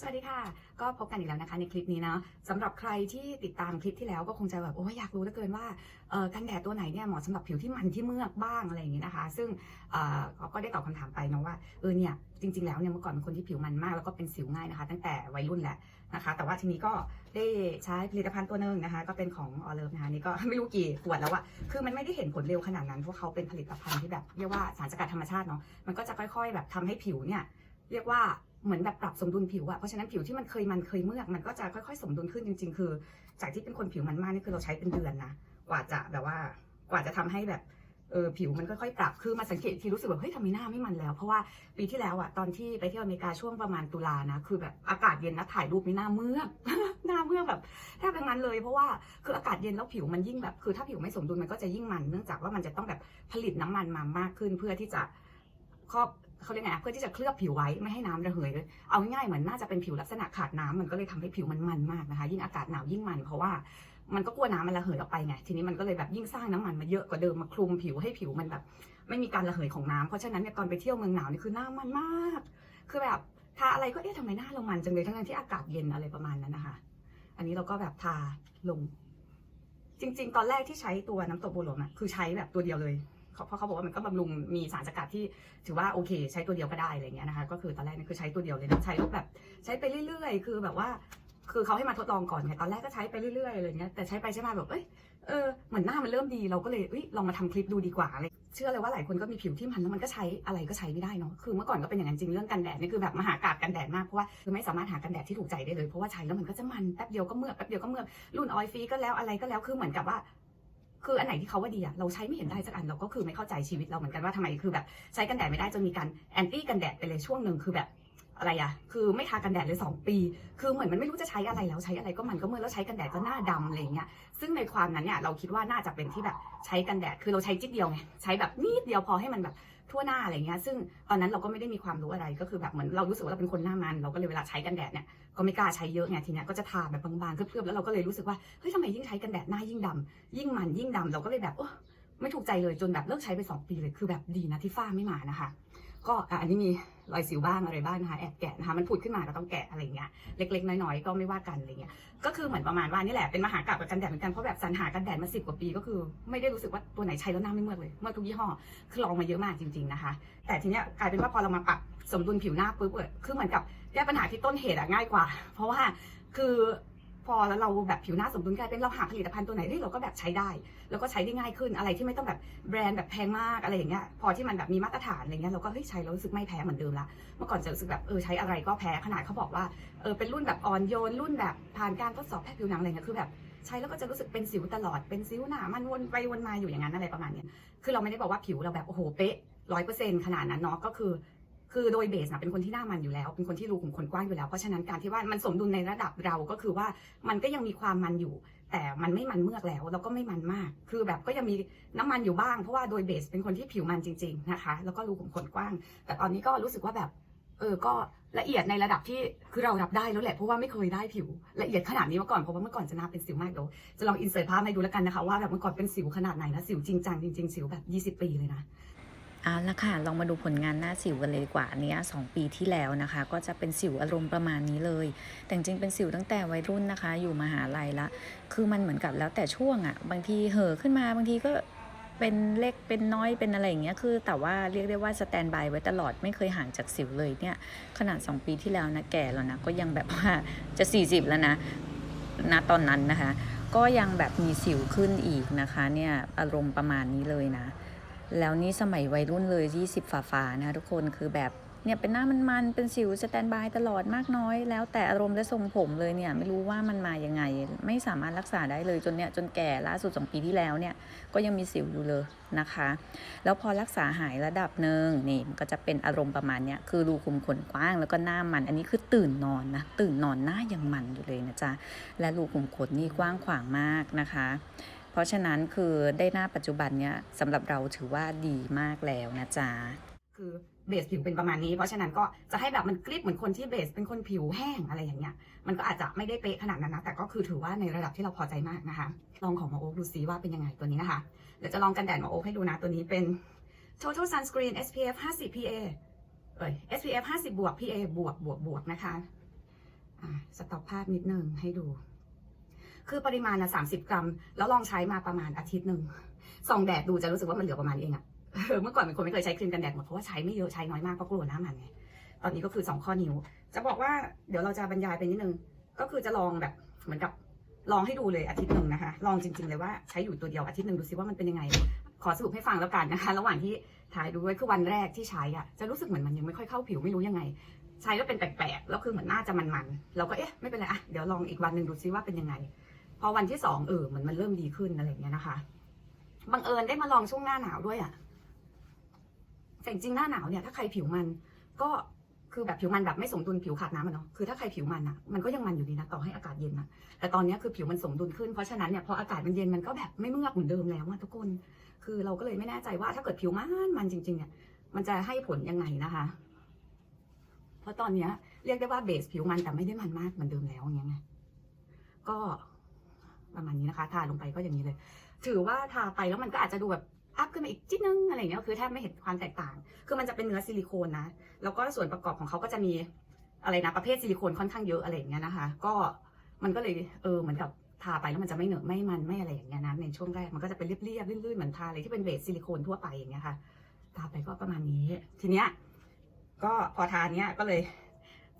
สวัสดีค่ะ ก็พบกันอีกแล้วนะคะในคลิปนี้นะสำหรับใครที่ติดตามคลิปที่แล้วก็คงจะแบบโอ้ยอยากรู้เหลือเกินว่ากันแดดตัวไหนเนี่ยเหมาะสำหรับผิวที่มันที่เมือกบ้างอะไรอย่างนี้นะคะ ซึ่งเออก็ได้ตอบคำถามไปเนาะว่าเออเนี่ยจริง ๆแล้วเนี่ยเมื่อก่อนเป็นคนที่ผิวมันมากแล้วก็เป็นสิวง่ายนะคะ ตั้งแต่วัยรุ่นแหละนะคะ แต่ว่าทีนี้ก็ได้ใช้ผลิตภัณฑ์ตัวหนึ่งนะคะ ก็เป็นของออเลิฟนะคะนี่ก็ไม่รู้กี่ขวดแล้วอะคือมันไม่ได้เห็นผลเร็วขนาดนั้นเพราะเขาเป็นผลิตภัณฑ์ที่แบบเรียกว่าสารสกัดธรรมชาติเนาะมันก็จะค่อย ๆ แบบทำให้ผิวเนี่ยเรียกว่า เหมือนแบบปรับสมดุลผิวอะเพราะฉะนั้นผิวที่มันเคยมันเคยเมือกมันก็จะค่อยๆ สมดุลขึ้นจริง ๆ คือ จากที่เป็นคนผิวมันมากนี่คือเราใช้เป็นเดือนนะกว่าจะแบบว่ากว่าจะทำให้แบบเออผิวมันค่อยๆปรับคือมาสังเกตอีกทีรู้สึกแบบเฮ้ยทำไมหน้าไม่มันแล้ว เพราะว่าปีที่แล้วอะตอนที่ไปเที่ยวอเมริกาช่วงประมาณตุลานะคือแบบอากาศเย็นนะถ่ายรูปนี่หน้าเมือกหน้าเมือกแบบแทบเป็นงั้นเลยเพราะว่าคืออากาศเย็นแล้วผิวมันยิ่งแบบคือถ้าผิวไม่สมดุลมันก็จะยิ่งมันเนื่องจากว่ามันจะต้องแบบผลิตน้ำมันมามากขึ้นเพื่อที่จะครอบ เขาเรียกไงเพื่อที่จะเคลือบผิวไว้ไม่ให้น้ำระเหยเลยเอาง่ายๆเหมือนน่าจะเป็นผิวลักษณะขาดน้ำมันก็เลยทำให้ผิวมันมันมากนะคะ ยิ่งอากาศหนาวยิ่งมันเพราะว่ามันก็กลัวน้ำมันระเหยออกไปไง ทีนี้มันก็เลยแบบยิ่งสร้างน้ำมันมาเยอะกว่าเดิมมาคลุมผิวให้ผิวมันแบบ ไม่มีการระเหยของน้ำเพราะฉะนั้นเนี่ยตอนไปเที่ยวเมืองหนาวนี่คือหน้ามันมาก คือแบบทาอะไรก็เอ๊ะทำไมหน้าเรามันจังเลยทั้งที่อากาศเย็นอะไรประมาณนั้นนะคะ อันนี้เราก็แบบทาลง จริง ๆ ตอนแรกที่ใช้ตัวน้ำตกบัวหลวงอะคือใช้แบบตัวเดียวเลย เพราะเขาบอกว่ามันก็บำรุงมีสารสกัดที่ถือว่าโอเค ใช้ตัวเดียวก็ได้อะไรเงี้ยนะคะ ก็คือตอนแรกนี่คือใช้ตัวเดียวเลยนะใช้แบบใช้ไปเรื่อยๆ คือแบบว่า คือเขาให้มาทดลองก่อนไงตอนแรกก็ใช้ไปเรื่อยๆอะไรเงี้ยแต่ใช้ไปใช้มาแบบเอ้ยเออเหมือนหน้ามันเริ่มดีเราก็เลยเอ้ยลองมาทำคลิปดูดีกว่าอะไรเชื่อเลยว่าหลายคนก็มีผิวที่มันแล้วมันก็ใช้อะไรก็ใช้ไม่ได้เนาะคือเมื่อก่อนก็เป็นอย่างนั้นจริงเรื่องกันแดดนี่คือแบบมหากาบกันแดดมากเพราะว่าคือไม่สามารถหากันแดดที่ถูกใจได้เลยเพราะว่าใช้แล้วมันก็จะมันแป๊บเดียวก็เมือแป๊บเดียวก็เมือรุ่นออยฟรีก็แล้วอะไรก็แล้วคือเหมือนกับว่า คืออันไหนที่เขาว่าดีอะเราใช้ไม่เห็นได้สักอันเราก็คือไม่เข้าใจชีวิตเราเหมือนกันว่าทำไมคือแบบใช้กันแดดไม่ได้จนมีการแอนตี้กันแดดไปเลยช่วงหนึ่งคือแบบอะไรอะคือไม่ทากันแดดเลยสองปี คือเหมือนมันไม่รู้จะใช้อะไรแล้วใช้อะไรก็มันก็เมื่อแล้วใช้กันแดดก็หน้าดำอะไรเงี้ย ซึ่งในความนั้นเนี่ยเราคิดว่าน่าจะเป็นที่แบบใช้กันแดด คือเราใช้จิ๊ดเดียวไง ใช้แบบนิดเดียวพอให้มันแบบ ทั่วหน้าอะไรเงี้ยซึ่งตอนนั้นเราก็ไม่ได้มีความรู้อะไรก็คือแบบเหมือนเรารู้สึกว่าเราเป็นคนหน้ามัน เราก็เลยเวลาใช้กันแดดเนี่ยก็ไม่กล้าใช้เยอะไงทีเนี้ยก็จะทาแบบบางๆเคลือบๆแล้วเราก็เลยรู้สึกว่าเฮ้ยทำไมยิ่งใช้กันแดดหน้ายิ่งดำยิ่งมันยิ่งดำเราก็เลยแบบโอ้ไม่ถูกใจเลยจนแบบเลิกใช้ไปสองปีเลยคือแบบดีนะที่ฝ้าไม่มานะคะ ก็อันนี้มี รอยสิวบ้างอะไรบ้างนะคะแอบแกะนะคะมันผุดขึ้นมาก็ต้องแกะอะไรเงี้ยเล็กๆ น้อยๆก็ไม่ว่ากันอะไรเงี้ยก็คือเหมือนประมาณว่านี่แหละเป็นมหากาบกับกันแดดเหมือนกันเพราะแบบสรรหากันแดดมาสิบกว่าปีก็คือไม่ได้รู้สึกว่าตัวไหนใช้แล้วหน้าไม่เมื่อยเลยเมื่อยทุกยี่ห้อคือลองมาเยอะมากจริง ๆนะคะ แต่ทีเนี้ยกลายเป็นว่าพอเรามาปรับสมดุลผิวหน้าปุ๊บเออคือเหมือนกับแก้ปัญหาที่ต้นเหตุอะง่ายกว่า เพราะว่าคือ พอแล้วเราแบบผิวหน้าสมดุลกลายเป็นเราหาผลิตภัณฑ์ตัวไหนได้เราก็แบบใช้ได้ แล้วก็ใช้ได้ง่ายขึ้นอะไรที่ไม่ต้องแบบแบรนด์แบบแพงมากอะไรอย่างเงี้ยพอที่มันแบบมีมาตรฐานอะไรเงี้ยเราก็เฮ้ยใช้แล้วรู้สึกไม่แพ้เหมือนเดิมละเมื่อก่อนจะรู้สึกแบบเออใช้อะไรก็แพ้ขนาดเขาบอกว่าเออเป็นรุ่นแบบอ่อนโยนรุ่นแบบผ่านการทดสอบแพทย์ผิวหนังอะไรเงี้ยคือแบบใช้แล้วก็จะรู้สึกเป็นสิวตลอดเป็นสิวหนามันวนไปวนมาอยู่อย่างนั้นอะไรประมาณเนี้ยคือเราไม่ได้บอกว่าผิวเราแบบโอ้โหเป๊ะร้อยเปอร์เซ็นต์ขนาดนั้นเนาะก็คือ คือโดยเบสนะเป็นคนที่หน้ามันอยู่แล้ว เป็นคนที่รูขุมขนกว้างอยู่แล้ว เพราะฉะนั้นการที่ว่ามันสมดุลในระดับเราก็คือว่ามันก็ยังมีความมันอยู่ แต่มันไม่มันเมือกแล้วแล้วก็ไม่มันมาก คือแบบก็ยังมีน้ำมันอยู่บ้างเพราะว่าโดยเบสเป็นคนที่ผิวมันจริง ๆนะคะ แล้วก็รูขุมขนกว้าง แต่ตอนนี้ก็รู้สึกว่าแบบเออก็ละเอียดในระดับที่คือเรารับได้แล้วแหละเพราะว่าไม่เคยได้ผิวละเอียดขนาดนี้มาก่อนเพราะว่าเมื่อก่อนจะน้าเป็นสิวมากเดี๋ยวจะลองอินเสิร์ตภาพให้ดูแล้วกันนะคะว่าแบบเมื่อก่อนเป็นสิวขนาดไหนนะสิวจริงจังจริงๆสิวแบบ 20 ปีเลยนะ เอาละค่ะ ลองมาดูผลงานหน้าสิวกันเลยดีกว่าเนี้ยสองปีที่แล้วนะคะ ก็จะเป็นสิวอารมณ์ประมาณนี้เลย แต่จริงเป็นสิวตั้งแต่วัยรุ่นนะคะ อยู่มหาลัยละ คือมันเหมือนกับแล้วแต่ช่วงอะ่ะ บางทีเห่อขึ้นมา บางทีก็เป็นเล็กเป็นน้อยเป็นอะไรอย่างเงี้ย คือแต่ว่าเรียกได้ว่าสแตนบายไว้ตลอดไม่เคยห่างจากสิวเลยเนี่ย ขนาด 2 ปีที่แล้วนะแก่แล้วนะ ก็ยังแบบว่าจะ 40 แล้วนะณตอนนั้นนะคะ ก็ยังแบบมีสิวขึ้นอีกนะคะ เนี่ยอารมณ์ประมาณนี้เลยนะ แล้วนี่สมัยวัยรุ่นเลย 20 ฝ่าฝานะทุกคนคือแบบเนี่ยเป็นหน้ามันๆเป็นสิวสแตนบายตลอดมากน้อย แล้วแต่อารมณ์และทรงผมเลยเนี่ยไม่รู้ว่ามันมายังไง ไม่สามารถรักษาได้เลยจนเนี่ยจนแก่ล่าสุดสองปีที่แล้วเนี่ยก็ยังมีสิวอยู่เลยนะคะ แล้วพอรักษาหายระดับหนึ่งนี่มันก็จะเป็นอารมณ์ประมาณเนี้ยคือรูขุมขนกว้างแล้วก็หน้ามัน อันนี้คือตื่นนอนนะตื่นนอนหน้ายังมันอยู่เลยนะจ๊ะและรูขุมขนนี่กว้างขวางมากนะคะ เพราะฉะนั้นคือได้หน้าปัจจุบันเนี่ยสำหรับเราถือว่าดีมากแล้วนะจ๊ะคือเบสผิวเป็นประมาณนี้ เพราะฉะนั้นก็จะให้แบบมันกริบเหมือนคนที่เบสเป็นคนผิวแห้งอะไรอย่างเงี้ย มันก็อาจจะไม่ได้เป๊ะขนาดนั้นนะ แต่ก็คือถือว่าในระดับที่เราพอใจมากนะคะ ลองของมาโอ๊คดูซิว่าเป็นยังไงตัวนี้นะคะ เดี๋ยวจะลองกันแดดมาโอ๊คให้ดูนะ ตัวนี้เป็น total sunscreen SPF 50 PA เอ้ย SPF 50 บวก PA บวกบวกบวกนะคะ อะสต็อปภาพนิดนึงให้ดู คือปริมาณนะสามสิบกรัม แล้วลองใช้มาประมาณอาทิตย์หนึ่งส่องแดดดูจะรู้สึกว่ามันเหลือประมาณนี้เองอะเออเมื่อก่อนเป็นคนไม่เคยใช้ครีมกันแดดหมดเพราะว่าใช้ไม่เยอะใช้น้อยมากเพราะกลัวหน้ามันไงตอนนี้ก็คือสองข้อนิ้ว จะบอกว่าเดี๋ยวเราจะบรรยายไปนิดนึง ก็คือจะลองแบบเหมือนกับลองให้ดูเลยอาทิตย์หนึ่งนะคะ ลองจริง ๆ เลยว่าใช้อยู่ตัวเดียวอาทิตย์หนึ่งดูซิว่ามันเป็นยังไง ขอสรุปให้ฟังแล้วกันนะคะ ระหว่างที่ถ่ายดูด้วยคือวันแรกที่ใช้อะจะรู้สึกเหมือนมันยังไม่ค่อยเข้าผิวไม่รู้ยังไง ใช้แล้วเป็นแปลกๆแล้วคือเหมือนหน้าจะมันๆเราก็เอ๊ะไม่เป็นไรอะเดี๋ยวลองอีกวันหนึ่งดูซิว่าเป็นยังไง พอวันที่สองเออเหมือนมันเริ่มดีขึ้นอะไรเงี้ยนะคะบังเอิญได้มาลองช่วงหน้าหนาวด้วยอะแต่จริงหน้าหนาวเนี่ยถ้าใครผิวมันก็คือแบบผิวมันแบบไม่สมดุลผิวขาดน้ำอะเนาะคือถ้าใครผิวมันอะมันก็ยังมันอยู่ดีนะต่อให้อากาศเย็นนะแต่ตอนนี้คือผิวมันสมดุลขึ้นเพราะฉะนั้นเนี่ยพออากาศมันเย็นมันก็แบบไม่เมือกเหมือนเดิมแล้วอะทุกคน คือเราก็เลยไม่แน่ใจว่าถ้าเกิดผิวมันมันจริงๆเนี่ยมันจะให้ผลยังไงนะคะ เพราะตอนเนี้ยเรียกได้ว่าเบสผิวมันแต่ไม่ได้มันมากเหมือนเดิมแล้วอย่างเงี้ยก็ ประมาณนี้นะคะ ทาลงไปก็อย่างนี้เลย ถือว่าทาไปแล้วมันก็อาจจะดูแบบอัพขึ้นมาอีกจิ๊ดนึงอะไรอย่างเงี้ยคือแทบไม่เห็นความแตกต่าง คือมันจะเป็นเนื้อซิลิโคนนะ แล้วก็ส่วนประกอบของเขาก็จะมีอะไรนะประเภทซิลิโคนค่อนข้างเยอะอะไรอย่างเงี้ยนะคะ ก็มันก็เลยเออเหมือนกับทาไปแล้วมันจะไม่เหนอะไม่มันไม่อะไรอย่างเงี้ยนะในช่วงแรกมันก็จะเป็นเรียบๆลื่นๆเหมือนทาอะไรที่เป็นเบสซิลิโคนทั่วไปอย่างเงี้ยค่ะทาไปก็ประมาณนี้ ทีเนี้ยก็พอทาเนี้ยก็เลย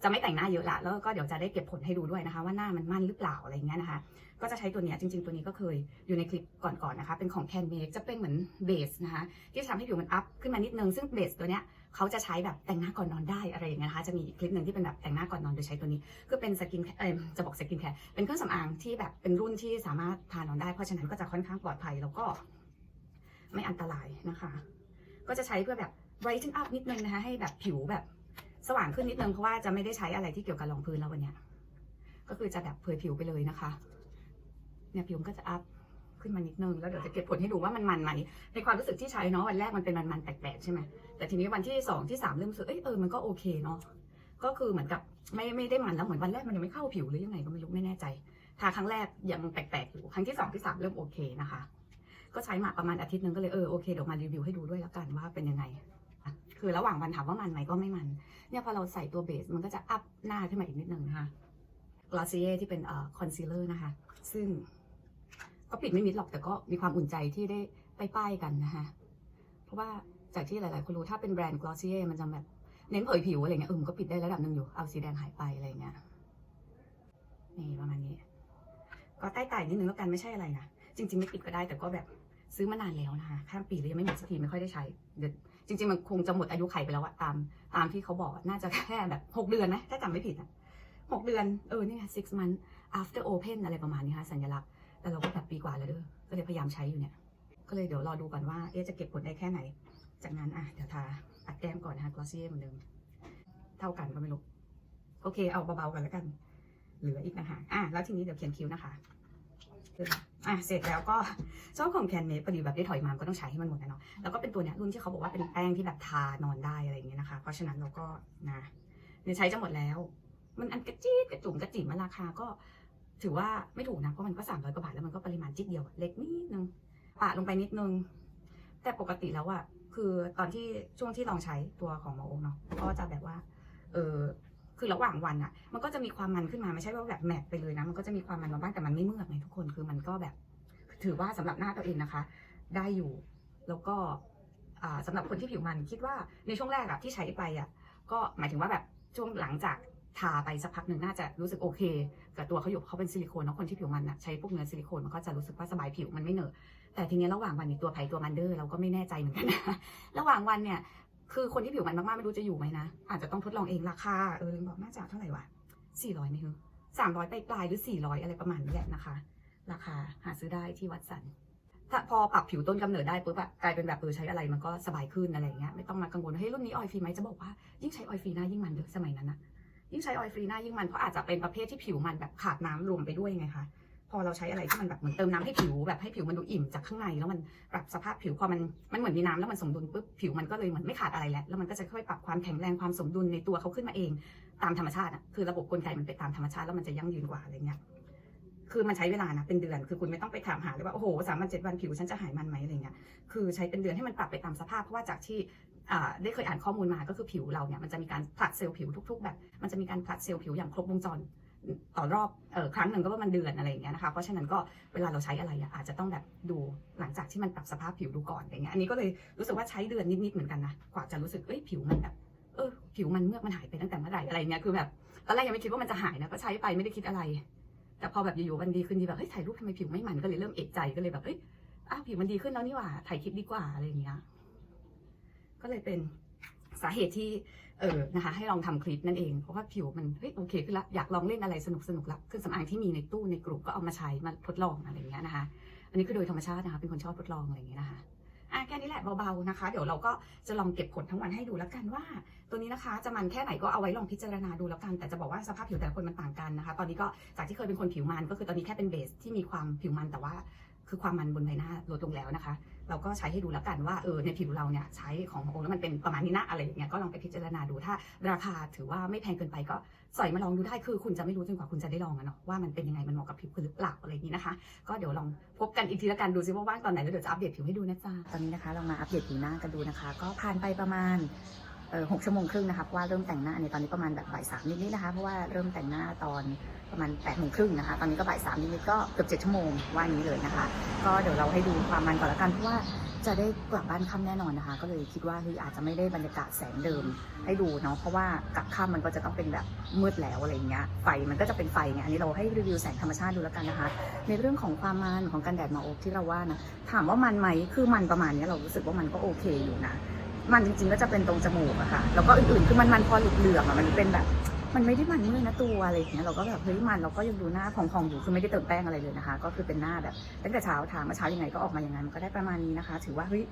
จะไม่แต่งหน้าเยอะละแล้วก็เดี๋ยวจะได้เก็บผลให้ดูด้วยนะคะ ว่าหน้ามันมั่นหรือเปล่าอะไรเงี้ยนะคะ ก็จะใช้ตัวนี้จริง ๆ ตัวนี้ก็เคยอยู่ในคลิปก่อนๆนะคะ เป็นของ Can Make จะเป็นเหมือนเบสนะคะ ที่ทำให้ผิวมันอัพขึ้นมานิดนึง ซึ่งเบสตัวเนี้ยเขาจะใช้แบบแต่งหน้าก่อนนอนได้อะไรอย่างเงี้ยนะคะ จะมีคลิปหนึ่งที่เป็นแบบแต่งหน้าก่อนนอนโดยใช้ตัวนี้ คือเป็นสกินเอ่อจะบอกสกินแคร์เป็นเครื่องสำอางที่แบบเป็นรุ่นที่สามารถทานอนได้ เพราะฉะนั้นก็จะค่อนข้างปลอดภัยแล้วก็ไม่อันตรายนะคะ ก็จะใช้เพื่อแบบ brighten up นิดนึงนะคะ ให้แบบผิวแบบ สว่างขึ้นนิดนึงเพราะว่าจะไม่ได้ใช้อะไรที่เกี่ยวกับรองพื้นแล้ววันเนี้ยก็คือจะแบบเผยผิวไปเลยนะคะ เนี่ยผิวมันก็จะอัพขึ้นมานิดนึงแล้วเดี๋ยวจะเก็บผลให้ดูว่ามันมันไหมในความรู้สึกที่ใช้เนาะวันแรกมันเป็นมันมันแปลกๆใช่ไหมแต่ทีนี้วันที่สองที่สามเริ่มรู้สึกเอ้ยเออมันก็โอเคเนาะก็คือเหมือนกับไม่ไม่ได้มันแล้วเหมือนวันแรกมันยังไม่เข้าผิวหรือยังไงก็ไม่รู้ไม่แน่ใจทาครั้งแรกยังแปลกๆอยู่ครั้งที่สองที่สามเริ่มโอเคนะคะ ก็ใช้มาประมาณอาทิตย์นึงก็เลยเออโอเคเดี๋ยวมารีวิวให้ดูด้วยแล้วกันว่าเป็นยังไง คือระหว่างวันถามว่ามันไหมก็ไม่มัน เนี่ยพอเราใส่ตัวเบสมันก็จะอัพหน้าขึ้นมาอีกนิดนึงนะคะกลาซิเย่ที่เป็นคอนซีลเลอร์นะคะ ซึ่งก็ปิดไม่มิดหรอกแต่ก็มีความอุ่นใจที่ได้ไปป้ายกันนะคะ เพราะว่าจากที่หลาย ๆ คนรู้ถ้าเป็นแบรนด์กลาซิเย่มันจะแบบเน้นเผยผิวอะไรเงี้ยเออมันก็ปิดได้ระดับหนึ่งอยู่ เอาสีแดงหายไปอะไรเงี้ยนี่ประมาณนี้ ก็ใต้ไต่นิดนึงแล้วกันไม่ใช่อะไรนะ จริง ๆ ไม่ปิดก็ได้แต่ก็แบบซื้อมานานแล้วนะคะ ข้ามปีแล้วยังไม่หมดสักทีไม่ค่อยได้ใช้เดี๋ยว จริง ๆ มันคงจะหมดอายุไขไปแล้วอะตามตามที่เขาบอกน่าจะแค่แบบหกเดือนนะถ้าจำไม่ผิดอะหกเดือนเออนี่ไง six months after open อะไรประมาณนี้ค่ะสัญลักษณ์แต่เราก็แบบปีกว่าแล้วเด้อก็เลยพยายามใช้อยู่เนี่ย ก็เลยเดี๋ยวรอดูก่อนว่าเอ๊จะเก็บผลได้แค่ไหน จากนั้นอะเดี๋ยวทาปัดแก้มก่อนนะคะ glossier เหมือนเดิมเท่ากันก็ไม่รู้โอเคเอาเบาๆกันแล้วกัน เหลืออีกนะคะอะแล้วทีนี้เดี๋ยวเขียนคิ้วนะคะ อะเสร็จแล้วก็ชอบของแคนเมดพอดีแบบได้ถอยมาก็ต้องใช้ให้มันหมดนะเนาะแล้วก็เป็นตัวเนี้ยรุ่นที่เขาบอกว่าเป็นแป้งที่แบบทานอนได้อะไรอย่างเงี้ยนะคะ เพราะฉะนั้นเราก็นะเนี่ยใช้จะหมดแล้ว มันอันกระจี๊ดกระจุ่มกระจิ๋มมันราคาก็ ถือว่าไม่ถูกนะเพราะมันก็สามร้อยกว่าบาทแล้วมันก็ปริมาณจิ๊ดเดียวเล็กนิดนึงปะลงไปนิดนึง แต่ปกติแล้วอะคือตอนที่ช่วงที่ลองใช้ตัวของหมอโอเนาะก็จะแบบว่าเออ คือระหว่างวันอะมันก็จะมีความมันขึ้นมาไม่ใช่ว่าแบบแมทไปเลยนะ มันก็จะมีความมันมาบ้างแต่มันไม่เมือกไงทุกคนคือมันก็แบบ ถือว่าสำหรับหน้าตัวเองนะคะ ได้อยู่แล้วก็อ่าสำหรับคนที่ผิวมันคิดว่าในช่วงแรกอะที่ใช้ไปอะก็หมายถึงว่าแบบช่วงหลังจากทาไปสักพักหนึ่งน่าจะรู้สึกโอเคกับตัวเขาอยู่เพราะเขาเป็นซิลิโคนเนาะคนที่ผิวมันอะใช้พวกเนื้อซิลิโคนมันก็จะรู้สึกว่าสบายผิวมันไม่เหนอะแต่ทีนี้ระหว่างวันนี่ตัวไผ่ตัวมันเดอร์เราก็ไม่แน่ใจเหมือนกันนะระหว่างวันเนี่ย คือคนที่ผิวมันมากๆไม่รู้จะอยู่ไหมนะ อาจจะต้องทดลองเองราคา เออลืมบอกน่าจะเท่าไหร่วะสี่ร้อยไหมฮึสามร้อยไปปลายหรือสี่ร้อยอะไรประมาณนี้แหละนะคะ ราคาหาซื้อได้ที่วัดสันถ้าพอปรับผิวต้นกำเนิดได้ปุ๊บอะกลายเป็นแบบเออใช้อะไรมันก็สบายขึ้นอะไรอย่างเงี้ยไม่ต้องมากังวลเฮ้ยรุ่นนี้ออยฟรีไหมจะบอกว่ายิ่งใช้ออยฟรีหน้ายิ่งมันเด้อสมัยนั้นอะยิ่งใช้ออยฟรีหน้ายิ่งมันเพราะอาจจะเป็นประเภทที่ผิวมันแบบขาดน้ำรวมไปด้วยไงคะ พอเราใช้อะไรที่มันแบบเหมือนเติมน้ำให้ผิวแบบให้ผิวมันดูอิ่มจากข้างในแล้วมันปรับสภาพผิวพอมันมันเหมือนมีน้ำแล้วมันสมดุลปุ๊บผิวมันก็เลยเหมือนไม่ขาดอะไรแล้วแล้วมันก็จะค่อยปรับความแข็งแรงความสมดุลในตัวเขาขึ้นมาเอง ตามธรรมชาติอะคือระบบกลไกมันเป็นตามธรรมชาติแล้วมันจะยั่งยืนกว่าอะไรเงี้ยคือมันใช้เวลานะเป็นเดือนคือคุณไม่ต้องไปถามหาเลยว่าโอ้โหสามวันเจ็ดวันผิวฉันจะหายมันไหมอะไรเงี้ยคือใช้เป็นเดือนให้มันปรับไปตามสภาพเพราะว่าจากที่อ่าได้เคยอ่านข้อมูลมาก็คือผิวเราเนี่ยมันจะมีการผลัดเซลล์ผิวทุก ๆ แบบ มันจะมีการผลัดเซลล์ผิวอย่างครบวงจร ต่อรอบเออครั้งหนึ่งก็ประมาณเดือนอะไรอย่างเงี้ยนะคะเพราะฉะนั้นก็เวลาเราใช้อะไรอาจจะต้องแบบดูหลังจากที่มันปรับสภาพผิวดูก่อนอะไรเงี้ยอันนี้ก็เลยรู้สึกว่าใช้เดือนนิดๆเหมือนกันนะกว่าจะรู้สึกเอ้ยผิวมันแบบเออผิวมันเมือกมันหายไปตั้งแต่เมื่อไหร่อะไรเงี้ยคือแบบตอนแรกยังไม่คิดว่ามันจะหายนะก็ใช้ไปไม่ได้คิดอะไร แต่พอแบบอยู่ๆมันดีขึ้นดีแบบเฮ้ยถ่ายรูปทำไมผิวไม่มันก็เลยเริ่มเอกใจก็เลยแบบเอ้ยอ้าวผิวมันดีขึ้นแล้วนี่หว่าถ่ายคลิปดีกว่าอะไรอย่างเงี้ยก็เลยเป็น สาเหตุที่เออนะคะให้ลองทำคลิปนั่นเอง เพราะว่าผิวมันเฮ้ยโอเคขึ้นละอยากลองเล่นอะไรสนุกสนุกละเครื่องสำอางที่มีในตู้ในกลุ่มก็เอามาใช้มาทดลองอะไรอย่างเงี้ยนะคะ อันนี้คือโดยธรรมชาตินะคะเป็นคนชอบทดลองอะไรอย่างเงี้ยนะคะอะแค่นี้แหละเบาๆนะคะ เดี๋ยวเราก็จะลองเก็บผลทั้งวันให้ดูแล้วกันว่า ตัวนี้นะคะจะมันแค่ไหนก็เอาไว้ลองพิจารณาดูแล้วกัน แต่จะบอกว่าสภาพผิวแต่ละคนมันต่างกันนะคะ ตอนนี้ก็จากที่เคยเป็นคนผิวมันก็คือตอนนี้แค่เป็นเบสที่มีความผิวมันแต่ว่า คือความมันบนใบหน้าลดลงแล้วนะคะ เราก็ใช้ให้ดูแล้วกันว่าเออในผิวเราเนี่ยใช้ของโอแล้วมันเป็นประมาณนี้นะอะไรอย่างเงี้ยก็ลองไปพิจารณาดูถ้า ราคาถือว่าไม่แพงเกินไปก็ใสอยมาลองดูได้คือคุณจะไม่รู้จนกว่าคุณจะได้ลองอะเนาะว่ามันเป็นยังไงมันเหมาะกับผิวคุณหรือเปล่าอะไรอย่างนี้นะคะ ก็เดี๋ยวลองพบกันอีกทีแล้วกันดูซิว่าว่างตอนไหนแล้วเดี๋ยวจะอัปเดตผิวให้ดูนะจ๊ะตอนนี้นะคะเรามาอัปเดตผิวหน้ากันดูนะคะ ก็ผ่านไปประมาณ หกชั่วโมงครึ่งนะคะเพราะว่าเริ่มแต่งหน้าในตอนนี้ประมาณแบบบ่ายสามนิดๆนะคะเพราะว่าเริ่มแต่งหน้าตอนประมาณแปดโมงครึ่งนะคะตอนนี้ก็บ่ายสามนิดๆก็เกือบเจ็ดชั่วโมงว่านี้เลยนะคะ ก็เดี๋ยวเราให้ดูความมันก่อนละกันเพราะว่าจะได้กลับบ้านค่ำแน่นอนนะคะ ก็เลยคิดว่าเฮ้ยอาจจะไม่ได้บรรยากาศแสงเดิมให้ดูเนาะเพราะว่ากลับค่ำมันก็จะต้องเป็นแบบมืดแล้วอะไรอย่างเงี้ยไฟมันก็จะเป็นไฟไงอันนี้เราให้รีวิวแสงธรรมชาติดูแล้วกันนะคะ ในเรื่องของความมันของกันแดดมาโอกที่เราว่านะถามว่ามันไหมคือมันประมาณนี้เรารู้สึกว่ามันก็โอเคอยู่นะ มันจริงๆก็จะเป็นตรงจมูกอะค่ะ แล้วก็อื่นๆคือมันมันพอเหลืองๆอะมันเป็นแบบ มันไม่ได้มันเมื่อยนะตัวอะไรอย่างเงี้ยเราก็แบบเฮ้ยมันเราก็ยังดูหน้าพองๆอยู่คือไม่ได้เติมแป้งอะไรเลยนะคะ ก็คือเป็นหน้าแบบตั้งแต่เช้าทาเมื่อเช้ายังไงก็ออกมาอย่างนั้นมันก็ได้ประมาณนี้นะคะ ถือว่าเฮ้ย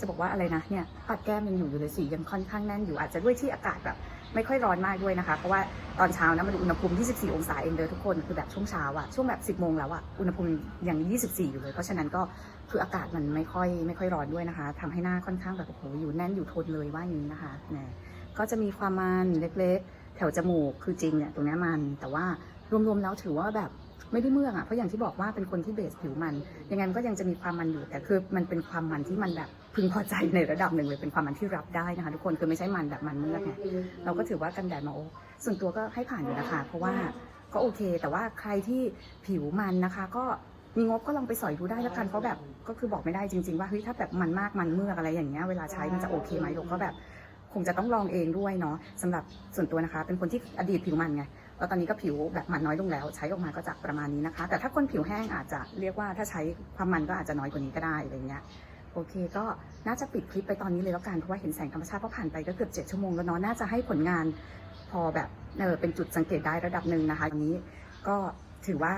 จะบอกว่าอะไรนะเนี่ยปัดแก้มยังอยู่อยู่เลยสียังค่อนข้างแน่นอยู่อาจจะด้วยที่อากาศแบบไม่ค่อยร้อนมากด้วยนะคะ เพราะว่าตอนเช้านะมันอุณหภูมิ 24 องศาเองเลยทุกคนคือแบบช่วงเช้าอะช่วงแบบ 10 โมงแล้วอะอุณหภูมิยัง 24 อยู่เลย เพราะฉะนั้นก็ คืออากาศมันไม่ค่อยไม่ค่อยร้อนด้วยนะคะทำให้หน้าค่อนข้างแบบโอ้โหอยู่แน่นอยู่ทนเลยว่าอย่างนี้นะคะนะก็จะมีความมันเล็กๆ แถวจมูกคือจริงเนี่ยตรงนี้มัน แต่ว่ารวมๆแล้วถือว่าแบบไม่ได้เมื่อกอะเพราะอย่างที่บอกว่าเป็นคนที่เบสผิวมัน ยังไงมันก็ยังจะมีความมันอยู่แต่คือมันเป็นความมันที่มันแบบพึงพอใจในระดับหนึ่งเลยเป็นความมันที่รับได้นะคะทุกคนคือไม่ใช่มันแบบมันเมื่อกไงเราก็ถือว่ากันแดดมาโอส่วนตัวก็ให้ผ่านอยู่นะคะเพราะว่าก็โอเค แต่ว่าใครที่ผิวมันนะคะ ก็ มีงบก็ลองไปสอยดูได้แล้วกันเพราะแบบก็คือบอกไม่ได้จริง ๆ ว่าเฮ้ยถ้าแบบมันมากมันเมือกอะไรอย่างเงี้ยเวลาใช้มันจะโอเคไหมเราก็แบบ คงจะต้องลองเองด้วยเนาะสำหรับส่วนตัวนะคะ เป็นคนที่อดีตผิวมันไงแล้วตอนนี้ก็ผิวแบบมันน้อยลงแล้ว ใช้ออกมาก็จะประมาณนี้นะคะ แต่ถ้าคนผิวแห้งอาจจะเรียกว่าถ้าใช้ความมันก็อาจจะน้อยกว่านี้ก็ได้อะไรเงี้ยโอเคก็น่าจะปิดคลิปไปตอนนี้เลยแล้วกันเพราะว่าเห็นแสงธรรมชาติก็ผ่านไปก็เกือบเจ็ดชั่วโมงแล้วเนาะน่าจะให้ผลงานพอแบบเออเป็นจุดสังเกตได้ระดับหนึ่งนะคะอันนี้ก็ถือว่า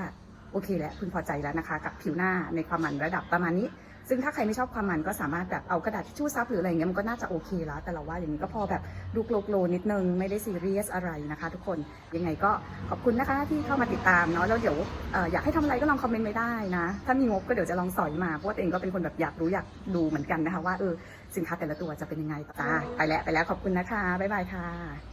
โอเคแล้วพึงพอใจแล้วนะคะ กับผิวหน้าในความมันระดับประมาณนี้ ซึ่งถ้าใครไม่ชอบความมันก็สามารถแบบเอากระดาษทิชชู่ซับหรืออะไรเงี้ยมันก็น่าจะโอเคแล้ว แต่เราว่าอย่างนี้ก็พอแบบดูโกลโกลนิดนึงไม่ได้ซีเรียสอะไรนะคะ ทุกคนยังไงก็ขอบคุณนะคะที่เข้ามาติดตามเนาะแล้วเดี๋ยวออยากให้ทำอะไรก็ลองคอมเมนต์ไว้ได้นะถ้ามีงบก็เดี๋ยวจะลองสอยมาเพราะาตัวเองก็เป็นคนแบบอยากรู้อยากดูเหมือนกันนะคะ ว่าเออสินค้าแต่ละตัวจะเป็นยังไงจ้าไปแล้วไปแล้วขอบคุณนะคะบ๊ายบายค่ะ